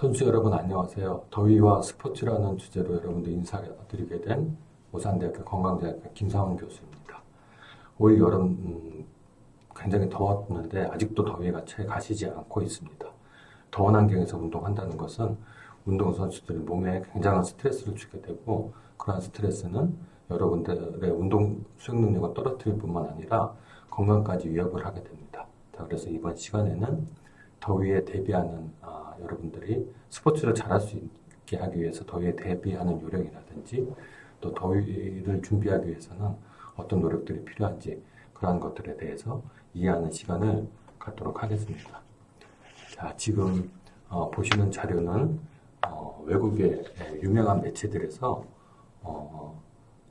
선수 여러분 안녕하세요. 더위와 스포츠라는 주제로 여러분들 인사드리게 된 오산대학교 건강대학교 김상훈 교수입니다. 올 여름 음, 굉장히 더웠는데 아직도 더위가 채 가시지 않고 있습니다. 더운 환경에서 운동한다는 것은 운동선수들이 몸에 굉장한 스트레스를 주게 되고 그러한 스트레스는 여러분들의 운동 수행 능력을 떨어뜨릴 뿐만 아니라 건강까지 위협을 하게 됩니다. 자, 그래서 이번 시간에는 더위에 대비하는 아, 여러분들이 스포츠를 잘할 수 있게 하기 위해서 더위에 대비하는 요령이라든지 또 더위를 준비하기 위해서는 어떤 노력들이 필요한지 그러한 것들에 대해서 이해하는 시간을 갖도록 하겠습니다. 자, 지금 어, 보시는 자료는 어, 외국의 유명한 매체들에서 어,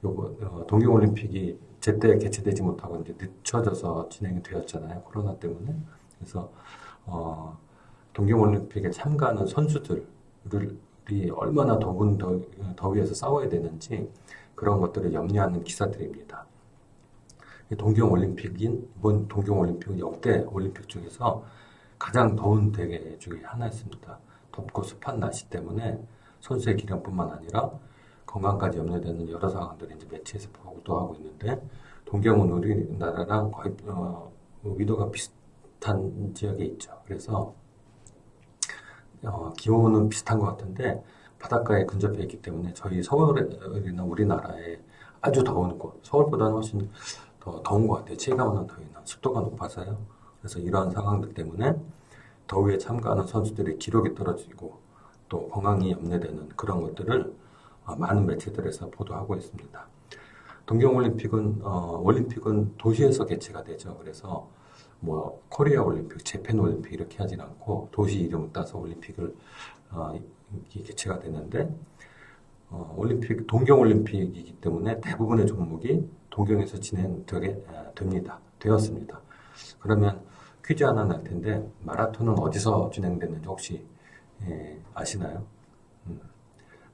요거 어, 동계올림픽이 제때 개최되지 못하고 이제 늦춰져서 진행이 되었잖아요 코로나 때문에 그래서 어, 동계올림픽에 참가하는 선수들이 얼마나 더운 더, 더위에서 싸워야 되는지 그런 것들을 염려하는 기사들입니다. 동경올림픽인 이번 동경올림픽은 역대 올림픽 중에서 가장 더운 대회 중에 하나였습니다. 덥고 습한 날씨 때문에 선수의 기량뿐만 아니라 건강까지 염려되는 여러 상황들이 이제 매체에서 보도하고 있는데 동경은 우리나라랑 거의 어, 위도가 비슷한 지역에 있죠. 그래서 어, 기온은 비슷한 것 같은데 바닷가에 근접해 있기 때문에 저희 서울이나 우리나라에 아주 더운 곳, 서울보다는 훨씬 더 더운 것 같아요. 체감하는 더위는 습도가 높아서요. 그래서 이러한 상황들 때문에 더위에 참가하는 선수들의 기록이 떨어지고 또 건강이 염려되는 그런 것들을 어, 많은 매체들에서 보도하고 있습니다. 동경올림픽은 어, 올림픽은 도시에서 개최가 되죠. 그래서 뭐 코리아 올림픽, 재팬 올림픽 이렇게 하진 않고 도시 이름을 따서 올림픽을 어, 개최가 되는데 어, 올림픽 동경 올림픽이기 때문에 대부분의 종목이 동경에서 진행되게 아, 됩니다. 되었습니다. 그러면 퀴즈 하나 날 텐데 마라톤은 어디서 진행되는지 혹시 예, 아시나요? 음,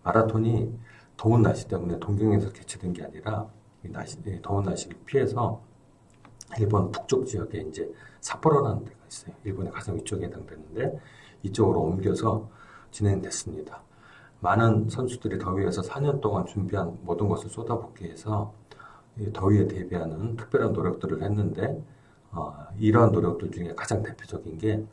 마라톤이 더운 날씨 때문에 동경에서 개최된 게 아니라 날씨, 예, 더운 날씨를 피해서 일본 북쪽 지역에 이제 삿포로라는 데가 있어요. 일본의 가장 위쪽에 해당되는데 이쪽으로 옮겨서 진행됐습니다. 많은 선수들이 더위에서 4년 동안 준비한 모든 것을 쏟아붓기 위해서 더위에 대비하는 특별한 노력들을 했는데 어, 이러한 노력들 중에 가장 대표적인 게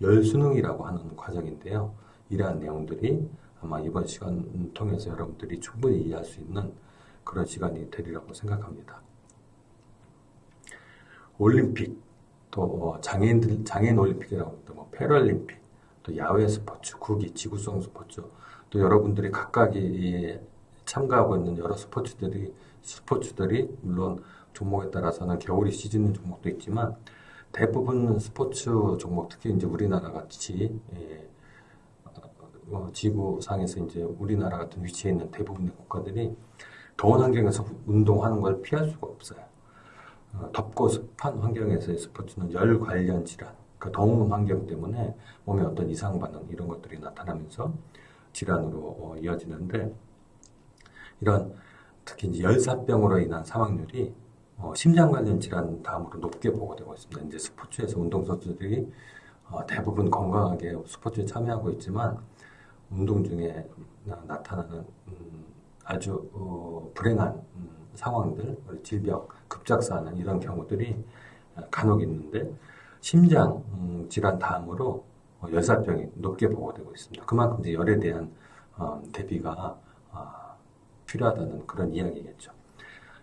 열수능이라고 하는 과정인데요. 이러한 내용들이 아마 이번 시간 통해서 여러분들이 충분히 이해할 수 있는 그런 시간이 되리라고 생각합니다. 올림픽, 또 어, 장애인들, 장애인 올림픽이라고 합니다. 뭐 패럴림픽, 또 야외 스포츠, 국기, 지구성 스포츠, 또 여러분들이 각각이 참가하고 있는 여러 스포츠들이, 스포츠들이 물론 종목에 따라서는 겨울이 시즌인 종목도 있지만 대부분 스포츠 종목, 특히 이제 우리나라 같이, 예, 어, 지구상에서 이제 우리나라 같은 위치에 있는 대부분의 국가들이 더운 환경에서 운동하는 걸 피할 수가 없어요. 어, 덥고 습한 환경에서의 스포츠는 열 관련 질환, 그 더운 환경 때문에 몸에 어떤 이상 반응 이런 것들이 나타나면서 질환으로 어, 이어지는데 이런 특히 이제 열사병으로 인한 사망률이 어, 심장 관련 질환 다음으로 높게 보고되고 있습니다. 이제 스포츠에서 운동선수들이 어, 대부분 건강하게 스포츠에 참여하고 있지만 운동 중에 나, 타나는 음, 아주 어, 불행한 음, 상황들, 질병, 급작사하는 이런 경우들이 간혹 있는데 심장 음, 질환 다음으로 어, 열사병이 높게 보고되고 있습니다. 그만큼 이제 열에 대한 어, 대비가 어, 필요하다는 그런 이야기겠죠.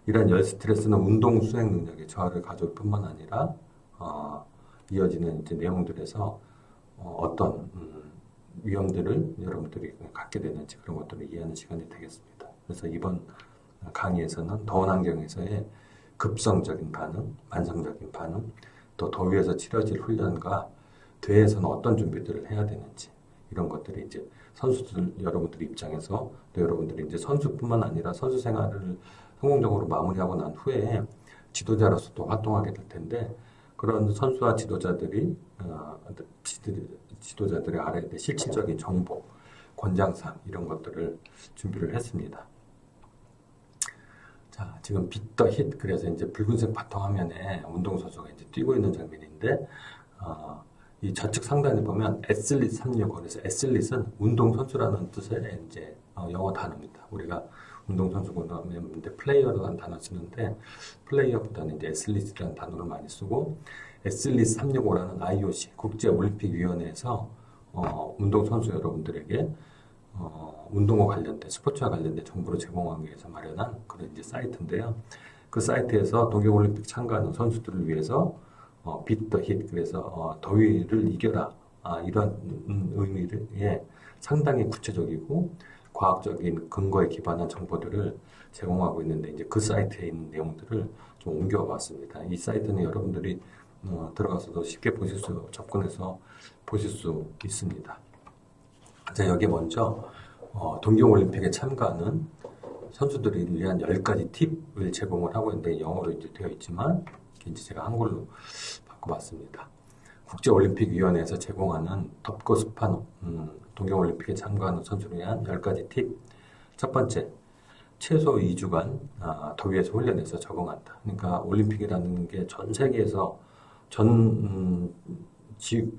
이런 열 스트레스는 운동 수행 능력에 저하를 가져올 뿐만 아니라 어, 이어지는 이제 내용들에서 어, 어떤 음, 위험들을 여러분들이 갖게 되는지 그런 것들을 이해하는 시간이 되겠습니다. 그래서 이번 강의에서는 더운 환경에서의 급성적인 반응, 만성적인 반응, 또 더위에서 치러질 훈련과 대회에서는 어떤 준비들을 해야 되는지 이런 것들이 이제 선수들 여러분들 입장에서 또 여러분들이 이제 선수뿐만 아니라 선수 생활을 성공적으로 마무리하고 난 후에 지도자로서 또 활동하게 될 텐데 그런 선수와 지도자들이 어, 지도자들의 될 실질적인 정보, 권장상 이런 것들을 준비를 했습니다. 자, 지금 빗더 힛 그래서 이제 붉은색 바탕 화면에 운동선수가 이제 뛰고 있는 장면인데 어, 이 좌측 상단에 보면 애슬릿 365 그래서 애슬릿은 운동선수라는 뜻의 이제 어, 영어 단어입니다. 우리가 운동선수고 나면 이제 플레이어라는 단어 쓰는데 플레이어보다는 이제 애슬릿이라는 단어를 많이 쓰고 애슬릿 365라는 IOC 국제올림픽위원회에서 어, 운동선수 여러분들에게 어, 운동과 관련된 스포츠와 관련된 정보를 제공하기 위해서 마련한 그런 이제 사이트인데요. 그 사이트에서 동계올림픽 참가하는 선수들을 위해서 어, 비트 힛 그래서 어, 더위를 이겨라 아, 이런 의미에 상당히 구체적이고 과학적인 근거에 기반한 정보들을 제공하고 있는데 이제 그 사이트에 있는 내용들을 좀 옮겨봤습니다. 이 사이트는 여러분들이 어, 들어가서도 쉽게 보실 수 접근해서 보실 수 있습니다. 자 여기 먼저 어, 동계올림픽에 참가하는 선수들을 위한 10가지 팁을 제공을 하고 있는데 영어로 이제 되어 있지만 이제 제가 한글로 바꿔봤습니다. 국제올림픽위원회에서 제공하는 덥고 습한 음, 동계올림픽에 참가하는 선수를 위한 10가지 팁. 첫 번째, 최소 2주간 아, 더위에서 훈련해서 적응한다. 그러니까 올림픽이라는 게 전 세계에서 전 음,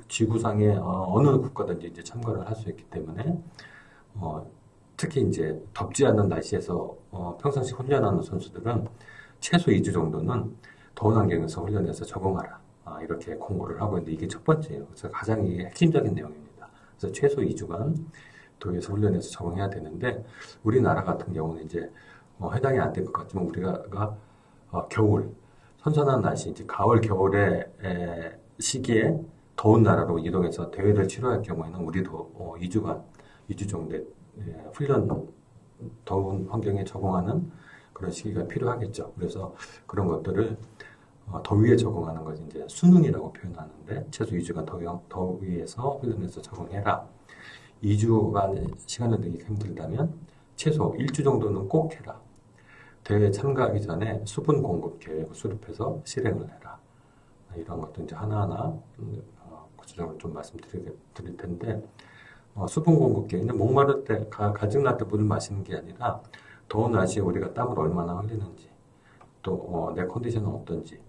지, 구상의 어, 느 국가든지 이제 참가를 할 수 있기 때문에 어, 특히 이제 덥지 않은 날씨에서 어, 평상시 훈련하는 선수들은 최소 2주 정도는 더운 환경에서 훈련해서 적응하라. 아, 이렇게 공고를 하고 있는데 이게 첫 번째예요. 그래서 가장 핵심적인 내용입니다. 그래서 최소 2주간 도에서 훈련해서 적응해야 되는데 우리나라 같은 경우는 이제 어, 해당이 안 될 것 같지만 우리가 어, 겨울 선선한 날씨 이제 가을 겨울의 에, 시기에 더운 나라로 이동해서 대회를 치러할 경우에는 우리도 어, 2주간 2주 정도의 예, 훈련 더운 환경에 적응하는 그런 시기가 필요하겠죠. 그래서 그런 것들을 어, 더위에 적응하는 것이 이제 수능이라고 표현하는데 최소 2주간 더위, 더위에서 훈련해서 적응해라. 2주간 시간을 내기 힘들다면 최소 1주 정도는 꼭 해라. 대회 참가하기 전에 수분 공급 계획을 수립해서 실행을 해라. 이런 것도 이제 하나하나 구체적으로 좀 말씀드릴 텐데 어, 수분 공급 계획은 목마를 때 가, 가증 날 때 물을 마시는 게 아니라 더운 날씨에 우리가 땀을 얼마나 흘리는지 또내 어, 컨디션은 어떤지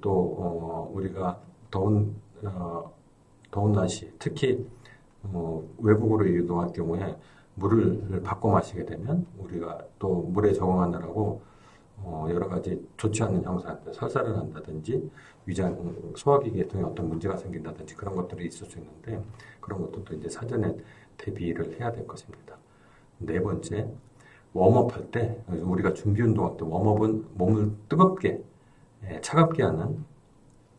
또 어, 우리가 더운 어, 더운 날씨 특히 어, 외국으로 이동할 경우에 물을 바꿔 마시게 되면 우리가 또 물에 적응하느라고 어, 여러 가지 좋지 않은 현상, 설사를 한다든지 위장 소화기 계 통에 어떤 문제가 생긴다든지 그런 것들이 있을 수 있는데 그런 것들도 이제 사전에 대비를 해야 될 것입니다. 네 번째, 웜업 할 때 우리가 준비 운동할 때 웜업은 몸을 뜨겁게 예, 차갑게 하는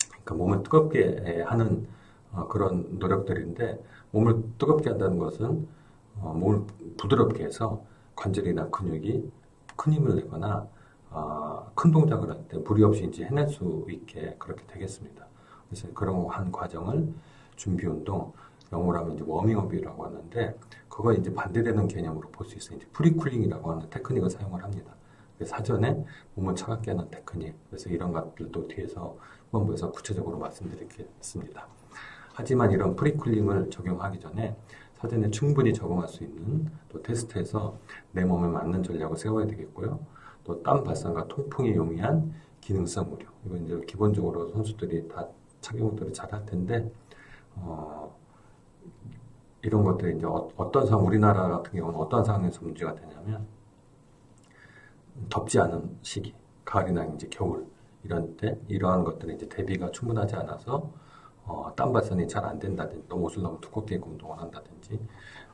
그러니까 몸을 뜨겁게 예, 하는 어, 그런 노력들인데 몸을 뜨겁게 한다는 것은 어, 몸을 부드럽게 해서 관절이나 근육이 큰 힘을 내거나 어, 큰 동작을 할 때 무리 없이 이제 해낼 수 있게 그렇게 되겠습니다. 그래서 그런 한 과정을 준비 운동, 영어로 하면 이제 워밍업이라고 하는데 그거 이제 반대되는 개념으로 볼 수 있어요. 이제 프리쿨링이라고 하는 테크닉을 사용을 합니다. 사전에 몸을 차갑게 하는 테크닉. 그래서 이런 것들도 뒤에서 후반부에서 구체적으로 말씀드리겠습니다. 하지만 이런 프리쿨링을 적용하기 전에 사전에 충분히 적응할 수 있는 또 테스트에서 내 몸에 맞는 전략을 세워야 되겠고요. 또 땀 발산과 통풍에 용이한 기능성 의료. 이건 이제 기본적으로 선수들이 다 착용들을 잘 할 텐데, 어, 이런 것들이 이제 어, 떤 상황, 우리나라 같은 경우는 어떤 상황에서 문제가 되냐면, 덥지 않은 시기, 가을이나 이제 겨울, 이런 때, 이러한 것들이 이제 대비가 충분하지 않아서, 어, 땀 발산이 잘 안 된다든지, 또 옷을 너무 두껍게 입고 운동을 한다든지,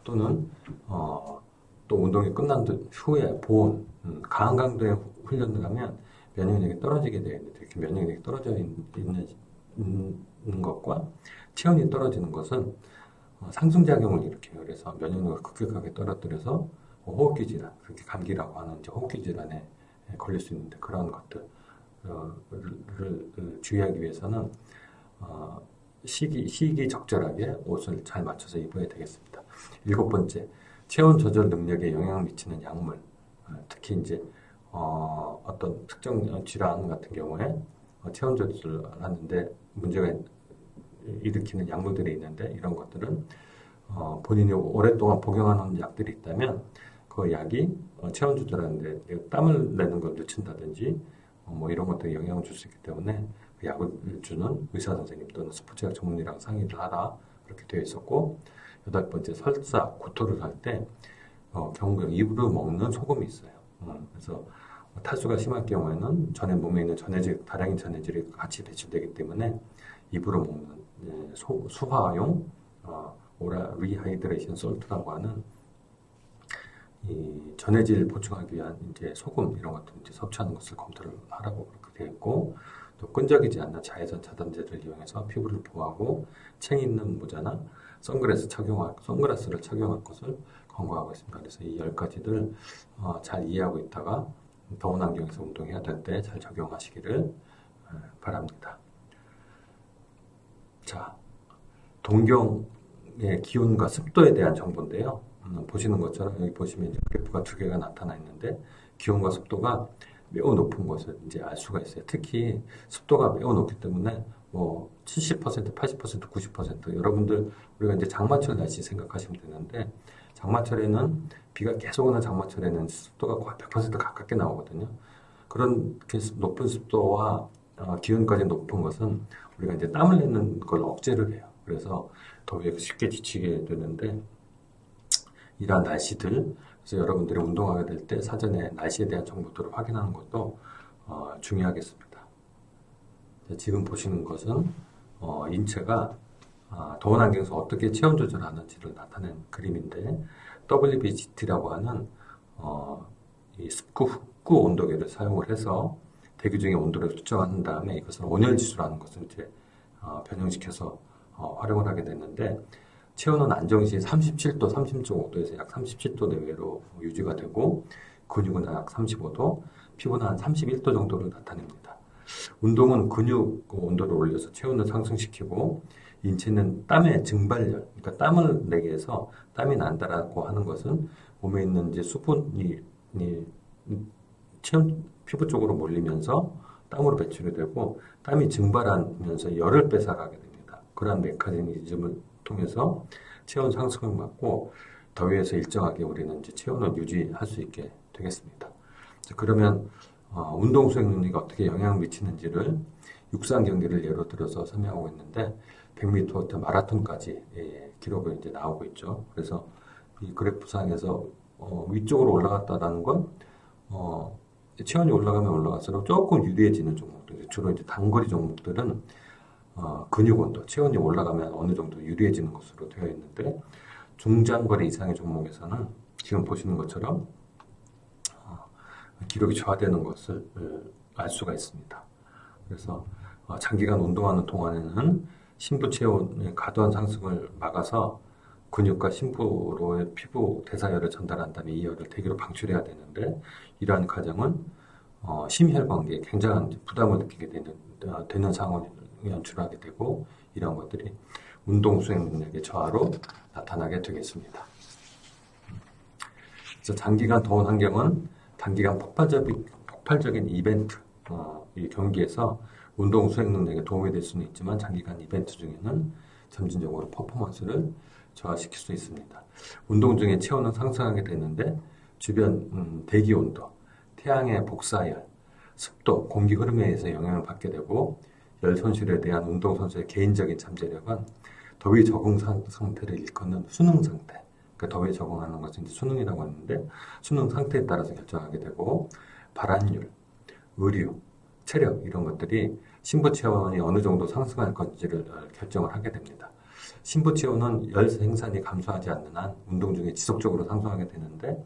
또는, 어, 또 운동이 끝난 후에 보온, 음, 강한 강도의 훈련을 하면 면역력이 떨어지게 되어 있는데 이렇게 면역력이 떨어져 있는, 있는 것과 체온이 떨어지는 것은 어, 상승작용을 일으켜요. 그래서 면역력을 급격하게 떨어뜨려서 뭐 호흡기 질환, 그렇게 감기라고 하는 이제 호흡기 질환에 걸릴 수 있는데 그런 것들을 주의하기 위해서는 어, 시기, 시기 적절하게 옷을 잘 맞춰서 입어야 되겠습니다. 일곱 번째, 체온 조절 능력에 영향을 미치는 약물, 어, 특히 이제 어, 어떤 특정 질환 같은 경우에 어, 체온 조절을 하는데 문제가 일으키는 약물들이 있는데 이런 것들은 어, 본인이 오랫동안 복용하는 약들이 있다면 그 약이 어, 체온 조절하는데 땀을 내는 걸 늦춘다든지 어, 뭐 이런 것들이 영향을 줄 수 있기 때문에 약을 주는 의사 선생님 또는 스포츠약 전문의랑 상의를 하라. 그렇게 되어 있었고 여덟 번째 설사 구토를 할 때 어, 경구용 입으로 먹는 소금이 있어요. 어, 그래서 탈수가 심할 경우에는 전에 몸에 있는 전해질 다량의 전해질이 같이 배출되기 때문에 입으로 먹는 예, 소, 수화용 어, 오라 리하이드레이션 솔트라고 하는 이 전해질 보충하기 위한 이제 소금 이런 것들 이제 섭취하는 것을 검토를 하라고 그렇게 되어 있고 또 끈적이지 않는 자외선 차단제를 이용해서 피부를 보호하고 챙 있는 모자나 선글라스 착용할 선글라스를 착용할 것을 권고하고 있습니다. 그래서 이 열 가지들 어, 잘 이해하고 있다가 더운 환경에서 운동해야 될 때 잘 적용하시기를 어, 바랍니다. 자, 동경의 기온과 습도에 대한 정보인데요. 음, 보시는 것처럼 여기 보시면 그래프가 두 개가 나타나 있는데 기온과 습도가 매우 높은 것을 이제 알 수가 있어요. 특히 습도가 매우 높기 때문에 뭐 70%, 80%, 90% 여러분들 우리가 이제 장마철 날씨 생각하시면 되는데 장마철에는 비가 계속 오는 장마철에는 습도가 거의 100% 가깝게 나오거든요. 그런 높은 습도와 어, 기온까지 높은 것은 우리가 이제 땀을 내는 걸 억제를 해요. 그래서 더위에 쉽게 지치게 되는데 이러한 날씨들 그래서 여러분들이 운동하게 될 때 사전에 날씨에 대한 정보들을 확인하는 것도 어, 중요하겠습니다. 지금 보시는 것은 어, 인체가 아, 더운 환경에서 어떻게 체온 조절하는지를 나타낸 그림인데 WBGT라고 하는 어, 이 습구 흡구 온도계를 사용을 해서 대기 중의 온도를 측정한 다음에 이것을 온열 지수라는 것을 이제 어, 변형시켜서 어, 활용을 하게 됐는데 체온은 안정시 37도, 36.5도에서 약 37도 내외로 유지가 되고 근육은 약 35도, 피부는 한 31도 정도를 나타냅니다. 운동은 근육 온도를 올려서 체온을 상승시키고 인체는 땀의 증발열, 그러니까 땀을 내게 해서 땀이 난다라고 하는 것은 몸에 있는 이제 수분이 체온 피부 쪽으로 몰리면서 땀으로 배출이 되고 땀이 증발하면서 열을 뺏어가게 됩니다. 그러한 메커니즘을 통해서 체온 상승을 막고 더위에서 일정하게 우리는 이제 체온을 유지할 수 있게 되겠습니다. 그러면 어, 운동 수행 능력이 어떻게 영향을 미치는지를 육상 경기를 예로 들어서 설명하고 있는데 100m 마라톤까지 예, 기록이 이제 나오고 있죠. 그래서 이 그래프상에서 어, 위쪽으로 올라갔다라는 건 어, 체온이 올라가면 올라갈수록 조금 유리해지는 종목들, 주로 이제 단거리 종목들은 어, 근육 온도, 체온이 올라가면 어느 정도 유리해지는 것으로 되어 있는데 중장거리 이상의 종목에서는 지금 보시는 것처럼 어, 기록이 저하되는 것을 알 수가 있습니다. 그래서 어, 장기간 운동하는 동안에는 신부 체온의 과도한 상승을 막아서 근육과 신부로의 피부 대사열을 전달한 다음에 이 열을 대기로 방출해야 되는데 이러한 과정은 어, 심혈관계에 굉장한 부담을 느끼게 되는, 어, 되는 상황을 연출하게 되고 이런 것들이 운동 수행 능력의 저하로 나타나게 되겠습니다. 그래서 장기간 더운 환경은 단기간 폭발적인, 폭발적인 이벤트, 어, 이 경기에서 운동 수행 능력에 도움이 될 수는 있지만 장기간 이벤트 중에는 점진적으로 퍼포먼스를 저하시킬 수 있습니다. 운동 중에 체온은 상승하게 되는데 주변 음, 대기 온도, 태양의 복사열, 습도, 공기 흐름에 의해서 영향을 받게 되고 열 손실에 대한 운동선수의 개인적인 잠재력은 더위 적응 상태를 일컫는 수능 상태. 그 더위에 적응하는 것은 수능이라고 하는데 수능 상태에 따라서 결정하게 되고 발환율, 의류, 체력 이런 것들이 신부 체온이 어느 정도 상승할 건지를 결정을 하게 됩니다. 신부 체온은 열 생산이 감소하지 않는 한 운동 중에 지속적으로 상승하게 되는데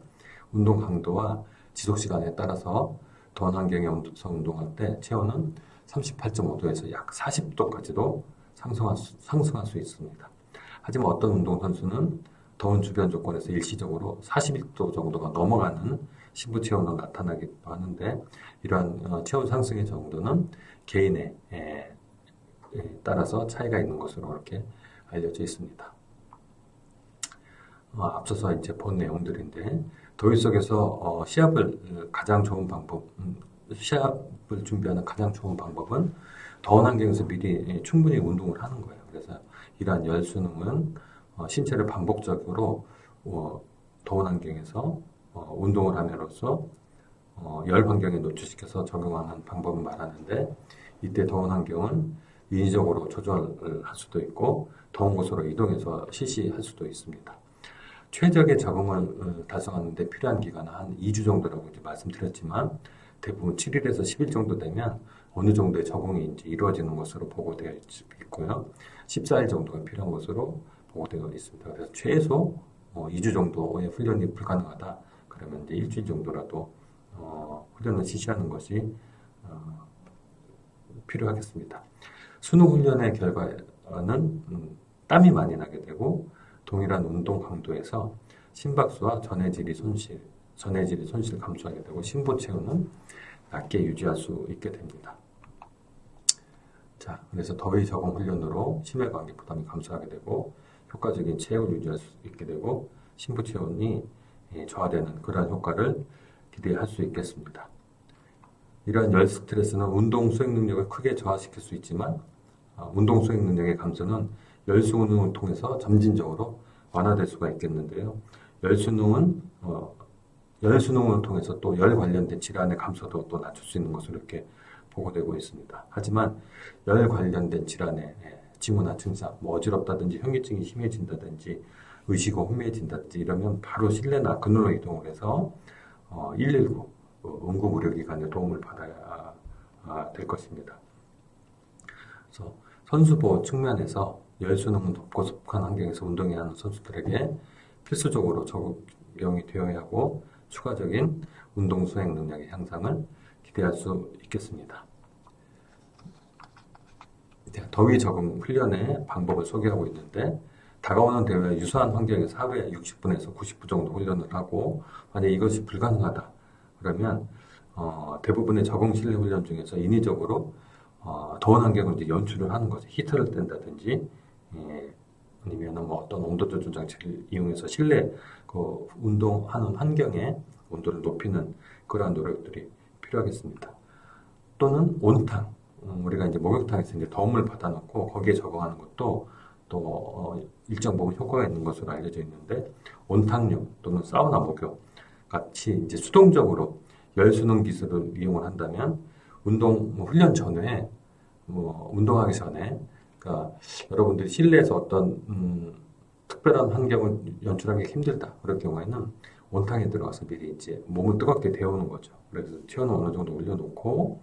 운동 강도와 지속 시간에 따라서 더운 환경에서 운동할 때 체온은 38.5도에서 약 40도까지도 상승할 수, 상승할 수 있습니다. 하지만 어떤 운동선수는 더운 주변 조건에서 일시적으로 41도 정도가 넘어가는 신부 체온으로 나타나기도 하는데 이러한 어, 체온 상승의 정도는 개인에 따라서 차이가 있는 것으로 이렇게 알려져 있습니다. 어, 앞서서 이제 본 내용들인데 더위 속에서 어, 시합을 가장 좋은 방법, 음, 시합을 준비하는 가장 좋은 방법은 더운 환경에서 미리 충분히 운동을 하는 거예요. 그래서 이러한 열수능은 신체를 반복적으로 더운 환경에서 운동을 함으로써 어, 열 환경에 노출시켜서 적용하는 방법을 말하는데 이때 더운 환경은 인위적으로 조절을 할 수도 있고 더운 곳으로 이동해서 실시할 수도 있습니다. 최적의 적응을 어, 달성하는데 필요한 기간은 한 2주 정도라고 이제 말씀드렸지만 대부분 7일에서 10일 정도 되면 어느 정도의 적응이 이제 이루어지는 것으로 보고되어 있고요. 14일 정도가 필요한 것으로 보고되어 있습니다. 그래서 최소 어, 2주 정도의 훈련이 불가능하다. 그러면 이제 일주일 정도라도 어, 훈련을 실시하는 것이 어, 필요하겠습니다. 수능 훈련의 결과는 음, 땀이 많이 나게 되고 동일한 운동 강도에서 심박수와 전해질이 손실, 전해질이 손실 감소하게 되고 심부 체온은 낮게 유지할 수 있게 됩니다. 자, 그래서 더위 적응 훈련으로 심혈 관계 부담이 감소하게 되고 효과적인 체온을 유지할 수 있게 되고 심부 체온이 예, 저하되는 그러한 효과를 기대할 수 있겠습니다. 이러한 열 스트레스는 운동 수행 능력을 크게 저하시킬 수 있지만 어, 운동 수행 능력의 감소는 열수능을 통해서 점진적으로 완화될 수가 있겠는데요. 열수능은 어, 열수능을 통해서 또 열 관련된 질환의 감소도 또 낮출 수 있는 것으로 이렇게 보고되고 있습니다. 하지만 열 관련된 질환의 예, 징후나 증상, 뭐 어지럽다든지 현기증이 심해진다든지 의식이 혼미해진다든지 이러면 바로 실내나 그늘로 이동을 해서 어, 119 어, 응급 의료기관의 도움을 받아야 아, 될 것입니다. 그래서 선수보호 측면에서 열수능은 덥고 습한 환경에서 운동해야 하는 선수들에게 필수적으로 적용이 되어야 하고 추가적인 운동 수행 능력의 향상을 기대할 수 있겠습니다. 더위 적응 훈련의 방법을 소개하고 있는데 다가오는 대회와 유사한 환경에서 하루에 60분에서 90분 정도 훈련을 하고 만약 이것이 불가능하다 그러면 어, 대부분의 적응 실내 훈련 중에서 인위적으로 어, 더운 환경을 이제 연출을 하는 거죠. 히터를 뗀다든지 예, 아니면 뭐 어떤 온도 조절 장치를 이용해서 실내 그 운동하는 환경에 온도를 높이는 그러한 노력들이 필요하겠습니다. 또는 온탕, 음, 우리가 이제 목욕탕에서 이제 더움을 받아놓고 거기에 적응하는 것도 또 어, 일정 부분 효과가 있는 것으로 알려져 있는데 온탕용 또는 사우나 목욕 같이 이제 수동적으로 열수능 기술을 이용을 한다면 운동 뭐 훈련 전에 뭐 운동하기 전에 그러니까 여러분들이 실내에서 어떤 음, 특별한 환경을 연출하기 힘들다 그럴 경우에는 온탕에 들어가서 미리 이제 몸을 뜨겁게 데우는 거죠. 그래서 체온을 어느 정도 올려놓고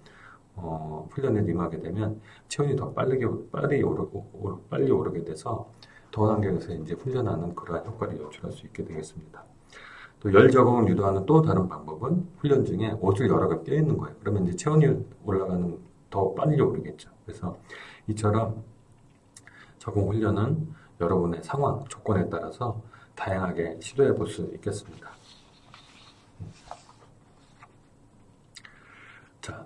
어, 훈련에 임하게 되면 체온이 더 빠르게 빨리 오르고 오르, 빨리 오르게 돼서 더운 환경에서 이제 훈련하는 그러한 효과를 연출할 수 있게 되겠습니다. 또열 적응을 유도하는 또 다른 방법은 훈련 중에 옷을 여러 개 껴있는 거예요. 그러면 이제 체온이 올라가는 더 빨리 오르겠죠. 그래서 이처럼 적응 훈련은 여러분의 상황, 조건에 따라서 다양하게 시도해 볼 수 있겠습니다. 자,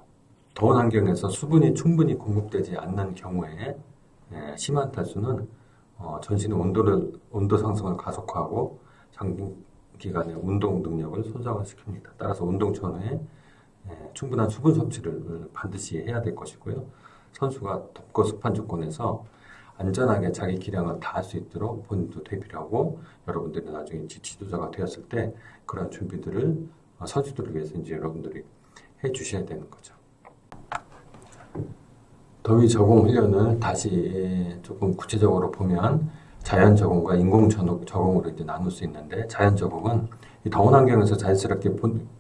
더운 환경에서 수분이 충분히 공급되지 않는 경우에 예, 심한 탈수는 어, 전신의 온도를 온도 상승을 가속화하고 장기간의 운동 능력을 손상을 시킵니다. 따라서 운동 전후에 예, 충분한 수분 섭취를 반드시 해야 될 것이고요. 선수가 덥고 습한 조건에서 안전하게 자기 기량을 다할 수 있도록 본인도 대비를 하고 여러분들이 나중에 지도자가 되었을 때 그런 준비들을 어, 선수들을 위해서 이제 여러분들이 해 주셔야 되는 거죠. 더위 적응 훈련을 다시 조금 구체적으로 보면 자연 적응과 인공 적응으로 이제 나눌 수 있는데 자연 적응은 더운 환경에서 자연스럽게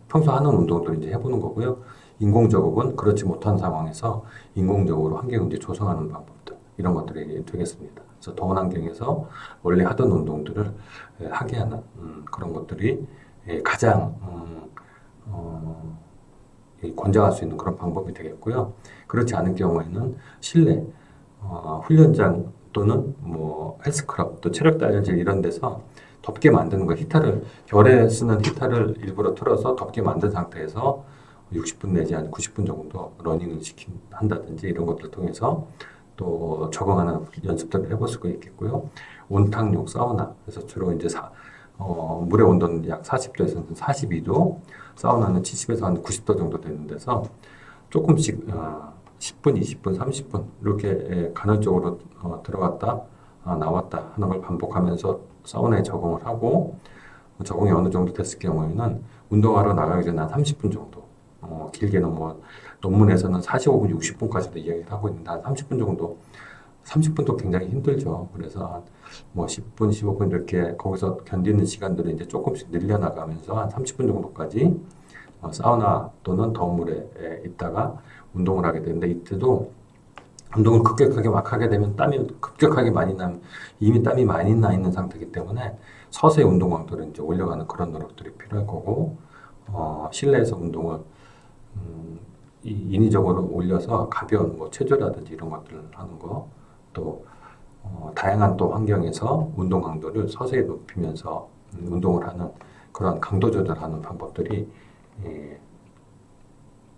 평소 하는 운동들 이제 해보는 거고요. 인공 적응은 그렇지 못한 상황에서 인공적으로 환경을 이제 조성하는 방법들 이런 것들이 되겠습니다. 그래서 더운 환경에서 원래 하던 운동들을 하게 하는 음, 그런 것들이 가장 음, 어, 권장할 수 있는 그런 방법이 되겠고요. 그렇지 않은 경우에는 실내 어, 훈련장 또는 뭐 헬스클럽 또 체력 단련실 이런 데서 덥게 만드는 거 히터를 겨울에 쓰는 히터를 일부러 틀어서 덥게 만든 상태에서 60분 내지 한 90분 정도 러닝을 시킨 한다든지 이런 것들 통해서 또 적응하는 연습들을 해볼 수가 있겠고요. 온탕용 사우나 그래서 주로 이제 사, 어, 물의 온도는 약 40도에서 42도, 사우나는 70에서 한 90도 정도 되는 데서 조금씩 어, 10분, 20분, 30분 이렇게 간헐적으로 어, 들어갔다 어, 나왔다 하는 걸 반복하면서 사우나에 적응을 하고 적응이 어느 정도 됐을 경우에는 운동하러 나가기 전에 한 30분 정도 어, 길게는 뭐 논문에서는 45분, 60분까지도 이야기를 하고 있는데 한 30분 정도, 30분도 굉장히 힘들죠. 그래서 한뭐 10분, 15분 이렇게 거기서 견디는 시간들을 이제 조금씩 늘려나가면서 한 30분 정도까지 어, 사우나 또는 더운 물에 에, 있다가 운동을 하게 되는데 이때도 운동을 급격하게 막 하게 되면 땀이 급격하게 많이 나 이미 땀이 많이 나 있는 상태이기 때문에 서서히 운동 강도를 이제 올려가는 그런 노력들이 필요할 거고 어, 실내에서 운동을 음, 이- 인위적으로 올려서 가벼운 뭐 체조라든지 이런 것들을 하는 거 또 어, 다양한 또 환경에서 운동 강도를 서서히 높이면서 음, 운동을 하는 그런 강도 조절하는 방법들이 예,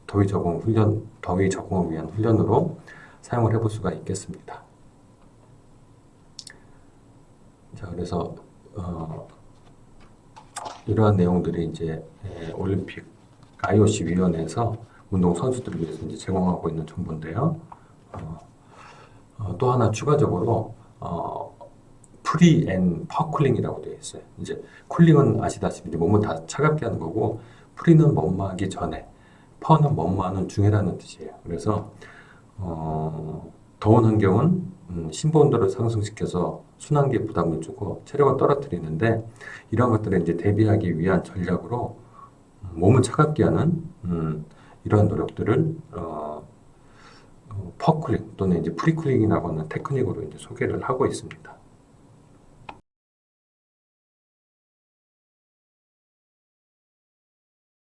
더위 적응 훈련, 더위 적응을 위한 훈련으로 사용을 해볼 수가 있겠습니다. 자, 그래서 어, 이러한 내용들이 이제 에, 올림픽 IOC 위원회에서 운동 선수들을 위해서 이제 제공하고 있는 정보인데요. 어, 어, 또 하나 추가적으로 어, 프리 앤 퍼쿨링이라고 되어 있어요. 이제 쿨링은 아시다시피 몸을 다 차갑게 하는 거고 프리는 몸마기 전에 퍼는 몸마는 중이라는 뜻이에요. 그래서 어, 더운 환경은 음, 심부 온도를 상승시켜서 순환기에 부담을 주고 체력을 떨어뜨리는데 이런 것들을 이제 대비하기 위한 전략으로 몸을 차갑게 하는 음, 이러한 노력들을 어, 어, 퍼쿨링 또는 이제 프리쿨링이라고 하는 테크닉으로 이제 소개를 하고 있습니다.